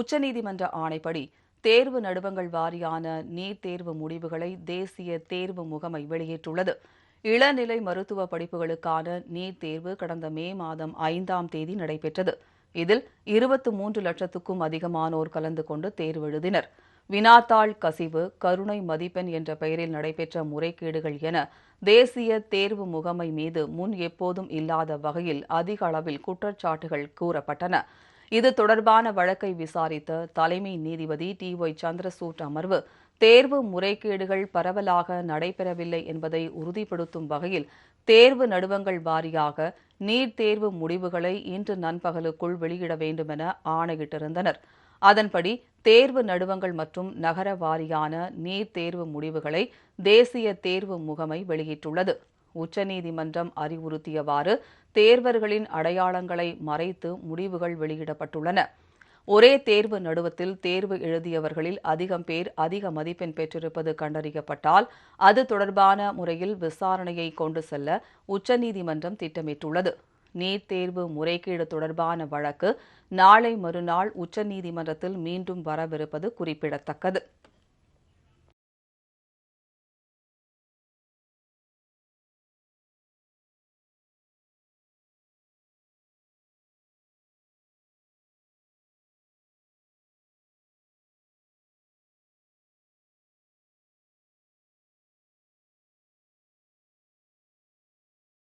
உச்சநீதிமன்ற ஆணைப்படி தேர்வு நடுவங்கள் வாரியான நீட் தேர்வு முடிவுகளை தேசிய தேர்வு முகமை வெளியிட்டுள்ளது. இளநிலை மருத்துவ படிப்புகளுக்கான நீட் தேர்வு கடந்த மே மாதம் ஐந்தாம் தேதி நடைபெற்றது. இதில் இருபத்து மூன்று லட்சத்துக்கும் அதிகமானோர் கலந்து கொண்டு தேர்வு எழுதினர். வினாத்தாள் கசிவு கருணை மதிப்பெண் என்ற பெயரில் நடைபெற்ற முறைகேடுகள் என தேசிய தேர்வு முகமை மீது முன் எப்போதும் இல்லாத வகையில் அதிக அளவில் குற்றச்சாட்டுகள் கூறப்பட்டன. இது தொடர்பான வழக்கை விசாரித்த தலைமை நீதிபதி டி ஒய் சந்திரசூட் அமர்வு தேர்வு முறைகேடுகள் பரவலாக நடைபெறவில்லை என்பதை உறுதிப்படுத்தும் வகையில் தேர்வு நடுவங்கள் வாரியாக நீட் தேர்வு முடிவுகளை இன்று நண்பகலுக்குள் வெளியிட வேண்டுமென ஆணையிட்டிருந்தனர். அதன்படி தேர்வு நடுவங்கள் மற்றும் நகர வாரியான நீட் தேர்வு முடிவுகளை தேசிய தேர்வு முகமை வெளியிட்டுள்ளது. உச்சநீதிமன்றம் அறிவுறுத்தியவாறு தேர்வர்களின் அடையாளங்களை மறைத்து முடிவுகள் வெளியிடப்பட்டுள்ளன. ஒரே தேர்வு நடுவத்தில் தேர்வு எழுதியவர்களில் அதிகம் பேர் அதிக மதிப்பெண் பெற்றிருப்பது கண்டறியப்பட்டால் அது தொடர்பான முறையில் விசாரணையை கொண்டு செல்ல உச்சநீதிமன்றம் திட்டமிட்டுள்ளது. நீட் தேர்வு முறைகேடு தொடர்பான வழக்கு நாளை மறுநாள் உச்சநீதிமன்றத்தில் மீண்டும் வரவிருப்பது குறிப்பிடத்தக்கது.